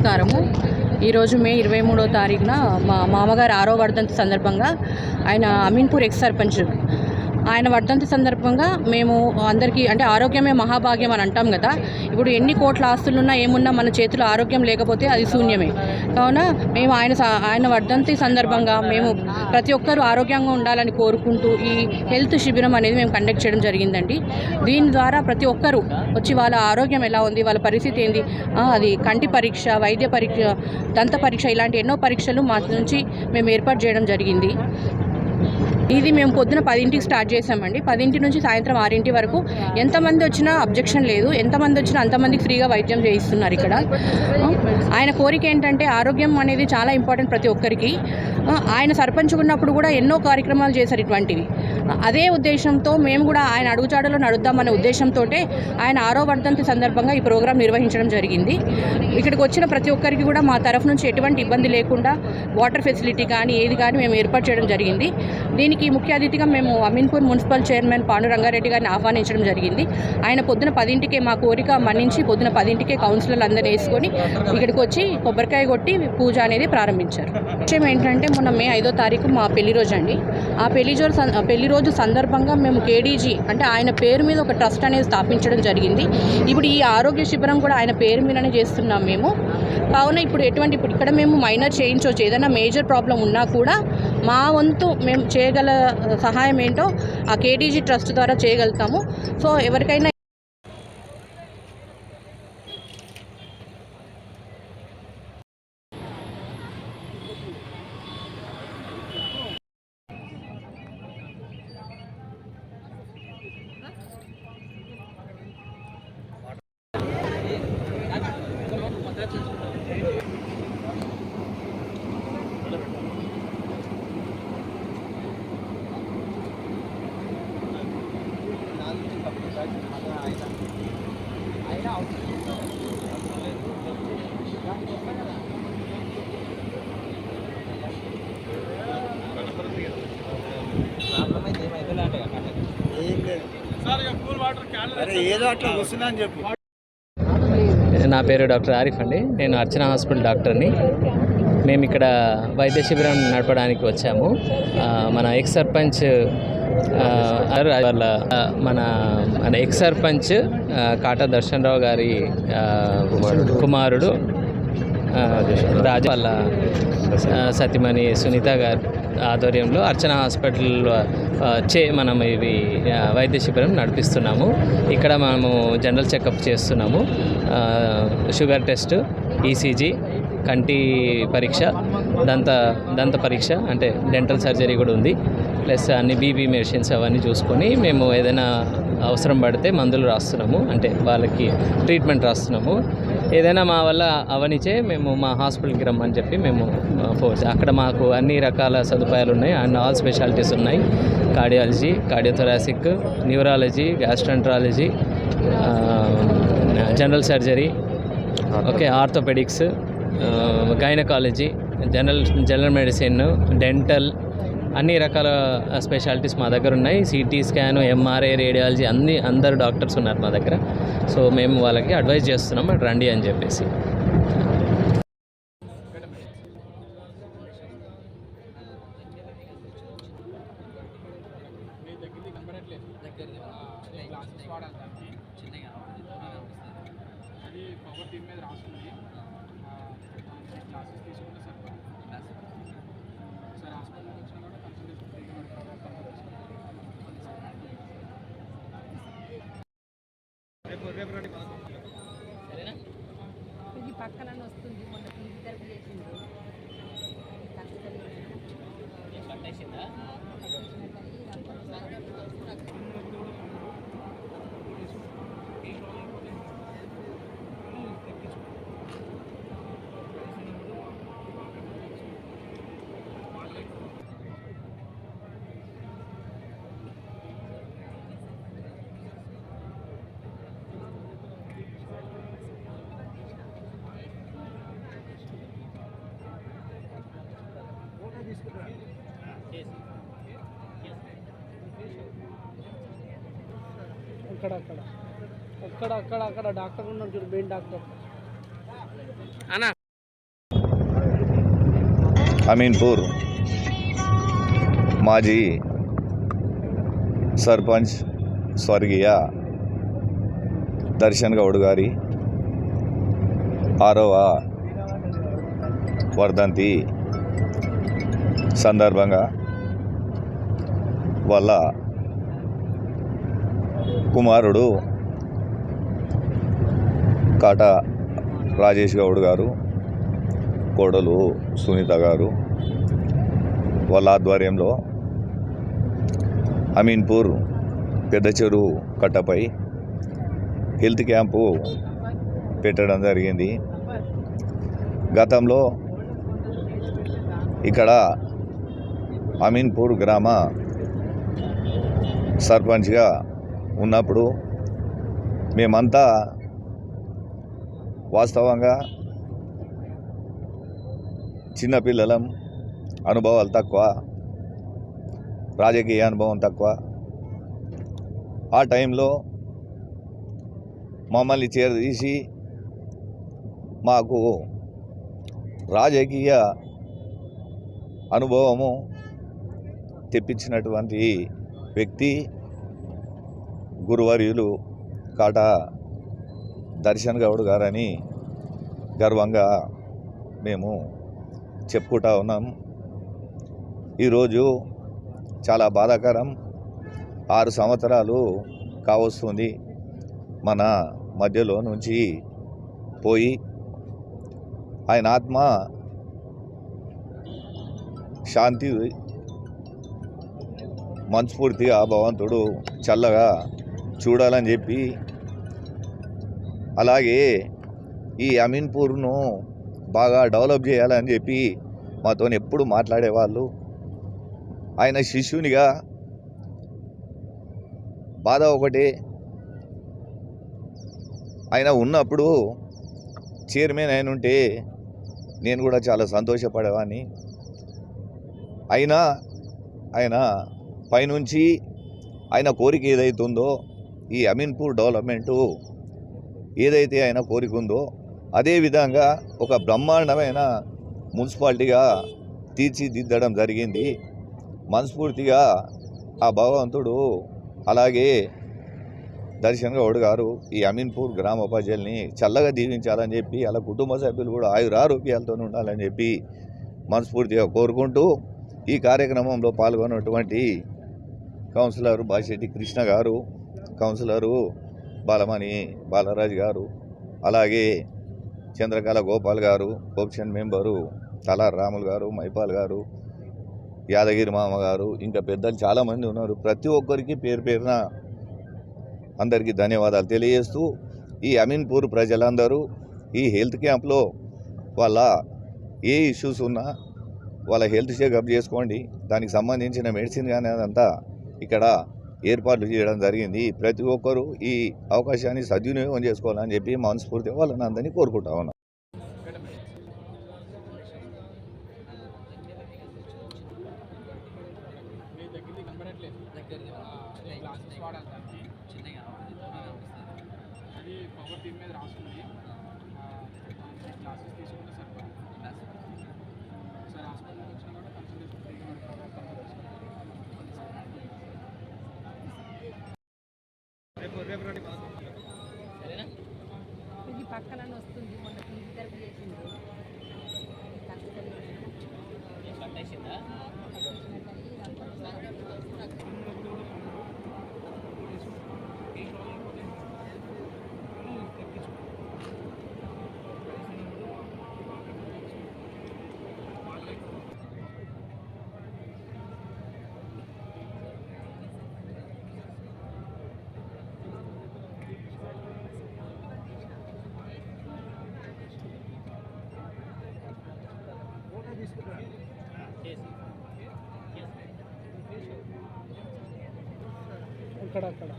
నమస్కారము. ఈరోజు మే ఇరవై మూడో తారీఖున మా మామగారు ఆరో వర్ధంతి సందర్భంగా ఆయన అమీన్పూర్ ఎక్స్ సర్పంచ్. ఆయన వర్ధంతి సందర్భంగా మేము అందరికీ అంటే ఆరోగ్యమే మహాభాగ్యం అని అంటాం కదా. ఇప్పుడు ఎన్ని కోట్ల ఆస్తులున్నా ఏమున్నా మన చేతిలో ఆరోగ్యం లేకపోతే అది శూన్యమే. కావున మేము ఆయన స- ఆయన వర్ధంతి సందర్భంగా మేము ప్రతి ఒక్కరూ ఆరోగ్యంగా ఉండాలని కోరుకుంటూ ఈ హెల్త్ శిబిరం అనేది మేము కండక్ట్ చేయడం జరిగిందండి. దీని ద్వారా ప్రతి ఒక్కరూ వచ్చి వాళ్ళ ఆరోగ్యం ఎలా ఉంది వాళ్ళ పరిస్థితి ఏంది అది కంటి పరీక్ష వైద్య పరీక్ష దంత పరీక్ష ఇలాంటి ఎన్నో పరీక్షలు మా నుంచి మేము ఏర్పాటు చేయడం జరిగింది. ఇది మేము పొద్దున పదింటికి స్టార్ట్ చేసామండి. పదింటి నుంచి సాయంత్రం ఆరింటి వరకు ఎంతమంది వచ్చినా అబ్జెక్షన్ లేదు. ఎంతమంది వచ్చినా అంతమందికి ఫ్రీగా వైద్యం చేయిస్తున్నారు ఇక్కడ. ఆయన కోరిక ఏంటంటే ఆరోగ్యం అనేది చాలా ఇంపార్టెంట్ ప్రతి ఒక్కరికి. ఆయన సర్పంచ్ ఉన్నప్పుడు కూడా ఎన్నో కార్యక్రమాలు చేశారు ఇటువంటివి. అదే ఉద్దేశంతో మేము కూడా ఆయన అడుగుచాడలో నడుద్దామనే ఉద్దేశంతో ఆయన ఆరో వర్ధంతి సందర్భంగా ఈ ప్రోగ్రాం నిర్వహించడం జరిగింది. ఇక్కడికి వచ్చిన ప్రతి ఒక్కరికి కూడా మా తరఫు నుంచి ఎటువంటి ఇబ్బంది లేకుండా వాటర్ ఫెసిలిటీ కానీ ఏది కానీ మేము ఏర్పాటు చేయడం జరిగింది. దీనికి ముఖ్య అతిథిగా మేము అమీన్పూర్ మున్సిపల్ చైర్మన్ పాండు రంగారెడ్డి గారిని ఆహ్వానించడం జరిగింది. ఆయన పొద్దున పదింటికే మా కోరిక మన్నించి పొద్దున పదింటికే కౌన్సిలర్లు అందరినీ వేసుకొని ఇక్కడికి వచ్చి కొబ్బరికాయ కొట్టి పూజ అనేది ప్రారంభించారు. విషయం ఏంటంటే మొన్న మే ఐదో తారీఖు మా పెళ్ళి రోజు అండి. ఆ పెళ్ళి రోజు పెళ్ళి రోజు సందర్భంగా మేము కేడీజీ అంటే ఆయన పేరు మీద ఒక ట్రస్ట్ అనేది స్థాపించడం జరిగింది. ఇప్పుడు ఈ ఆరోగ్య శిబిరం కూడా ఆయన పేరు మీదనే చేస్తున్నాం మేము. కావున ఇప్పుడు ఎటువంటి ఇప్పుడు ఇక్కడ మేము మైనర్ చేయించవచ్చు ఏదైనా మేజర్ ప్రాబ్లం ఉన్నా కూడా మా వంతు మేము చేయగల సహాయం ఏంటో ఆ కేడీజీ ట్రస్ట్ ద్వారా చేయగలుగుతాము సో ఎవరికైనా Thank you అట్లా కూర్చున్నా అని చెప్పు నా పేరు డాక్టర్ ఆరిఫ్ అండి. నేను అర్చన హాస్పిటల్ డాక్టర్ని. మేము ఇక్కడ వైద్య శిబిరం నడపడానికి వచ్చాము. మన ఎక్స్ సర్పంచ్ వాళ్ళ మన మన ఎక్స్ సర్పంచ్ కాటా దర్శనరావు గారి కుమారుడు రాజు వాళ్ళ సతిమణి సునీత గారి ఆధ్వర్యంలో అర్చన హాస్పిటల్ చే మనం ఇవి వైద్య శిబిరం నడిపిస్తున్నాము. ఇక్కడ మనము జనరల్ చెకప్ చేస్తున్నాము. షుగర్ టెస్ట్ ఈసీజీ కంటి పరీక్ష దంత దంత పరీక్ష అంటే డెంటల్ సర్జరీ కూడా ఉంది. ప్లస్ అన్ని బీబీ మెషిన్స్ అవన్నీ చూసుకొని మేము ఏదైనా అవసరం పడితే మందులు రాస్తున్నాము అంటే వాళ్ళకి ట్రీట్మెంట్ రాస్తున్నాము. ఏదైనా మా వల్ల అవనిచే మేము మా హాస్పిటల్కి రమ్మని చెప్పి మేము ఫోర్స్ అక్కడ మాకు అన్ని రకాల సదుపాయాలు ఉన్నాయి. అండ్ ఆల్ స్పెషాలిటీస్ ఉన్నాయి. Cardiology cardiothoracic neurology gastroenterology general surgery okay orthopaedics gynaecology general general medicine dental అన్ని రకాల స్పెషాలిటీస్ మా దగ్గర ఉన్నాయి. సిటీ స్కాన్ ఎంఆర్ఐ రేడియాలజీ అన్ని అందరు డాక్టర్స్ ఉన్నారు మా దగ్గర. సో మేము వాళ్ళకి అడ్వైజ్ చేస్తున్నాం రండి అని చెప్పేసి. అది పవర్ టీమ్ మీద రాస్తుంది క్లాసెస్ తీసుకుంటే సార్ సార్ హాస్పిటల్కి వచ్చినా కూడా కన్సల్టేషన్ ఫ్రీగా రేపు రేపు రండి ఇది పక్కన వస్తుంది మొన్న ఫిజియోథెరపీ చేసిండు అక్కడ అక్కడ. అక్కడ అక్కడ అక్కడ. డాక్టర్ ఉన్నాడు చూడు మెయిన్ డాక్టర్. అన్న. అమీన్పూర్. మాజీ సర్పంచ్ స్వర్గీయ దర్శన్ గౌడ్ గారి ఆరవ వర్ధంతి సందర్భంగా వాళ్ళ కుమారుడు కాట రాజేష్ గౌడ్ గారు కోడలు సునీత గారు వాళ్ళ ఆధ్వర్యంలో అమీన్పూర్ పెద్ద చెరువు కట్టపై హెల్త్ క్యాంపు పెట్టడం జరిగింది. గతంలో ఇక్కడ అమీన్పూర్ గ్రామ సర్పంచ్గా ఉన్నప్పుడు మేమంతా వాస్తవంగా చిన్నపిల్లలం అనుభవాలు తక్కువ రాజకీయ అనుభవం తక్కువ. ఆ టైంలో మమ్మల్ని చేరదీసి మాకు రాజకీయ అనుభవము తెప్పించినటువంటి వ్యక్తి గురువర్యులు కాటా దర్శన్ గౌడ్ గారని గర్వంగా మేము చెప్పుకుంటా ఉన్నాం. ఈరోజు చాలా బాధాకరం. ఆరు సంవత్సరాలు కావస్తుంది మన మధ్యలో నుంచి పోయి ఆయన ఆత్మ శాంతి మనస్ఫూర్తిగా భగవంతుడు చల్లగా చూడాలని చెప్పి అలాగే ఈ అమీన్పూర్ను బాగా డెవలప్ చేయాలని చెప్పి మాతో ఎప్పుడు మాట్లాడేవాళ్ళు. ఆయన శిష్యునిగా బాధ ఒకటి. ఆయన ఉన్నప్పుడు చైర్మన్ అయిన ఉంటే నేను కూడా చాలా సంతోషపడేవాడిని అయినా ఆయన పైనుంచి ఆయన కోరిక ఏదైతుందో ఈ అమీన్పూర్ డెవలప్మెంటు ఏదైతే ఆయన కోరిక ఉందో అదే విధంగా ఒక బ్రహ్మాండమైన మున్సిపాలిటీగా తీర్చిదిద్దడం జరిగింది. మనస్ఫూర్తిగా ఆ భగవంతుడు అలాగే దర్శన్ గౌడ్ గారు ఈ అమీన్పూర్ గ్రామ ప్రజల్ని చల్లగా దీవించాలని చెప్పి అలా కుటుంబ సభ్యులు కూడా ఆయురారోగ్యాలతో ఉండాలని చెప్పి మనస్ఫూర్తిగా కోరుకుంటూ ఈ కార్యక్రమంలో పాల్గొన్నటువంటి కౌన్సిలర్ బాషెట్టి కృష్ణ గారు కౌన్సిలరు బాలమణి బాలరాజు గారు అలాగే చంద్రకళ గోపాల్ గారు కోప్షన్ మెంబరు తలార్ రాములు గారు మైపాల్ గారు యాదగిరి మామ గారు ఇంకా పెద్దలు చాలామంది ఉన్నారు. ప్రతి ఒక్కరికి పేరు పేరున అందరికీ ధన్యవాదాలు తెలియజేస్తూ ఈ అమీన్పూర్ ప్రజలందరూ ఈ హెల్త్ క్యాంప్లో వాళ్ళ ఏ ఇష్యూస్ ఉన్నా వాళ్ళ హెల్త్ చెకప్ చేసుకోండి. దానికి సంబంధించిన మెడిసిన్ కానీ అదంతా ఇక్కడ ఏర్పాట్లు చేయడం జరిగింది. ప్రతి ఒక్కరూ ఈ అవకాశాన్ని సద్వినియోగం చేసుకోవాలని చెప్పి మనస్ఫూర్తి వాళ్ళని అందరినీ కోరుకుంటా ఉన్నాం. మీ అది పవర్ టీమ్ మీద రాస్తుంది క్లాసెస్ తీసుకుంటే సరిపోతుంది సార్ హాస్పిటల్కి వచ్చినా కూడా కన్సల్టేషన్ ఫ్రీగా రేపు రేపు రండి ఇది పక్కన వస్తుంది మొన్న ఫిజియోథెరపీ చేసిండు అక్కడ అక్కడ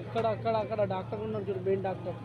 అక్కడ అక్కడ అక్కడ డాక్టర్ ఉన్నాడు చూడు మెయిన్ డాక్టర్.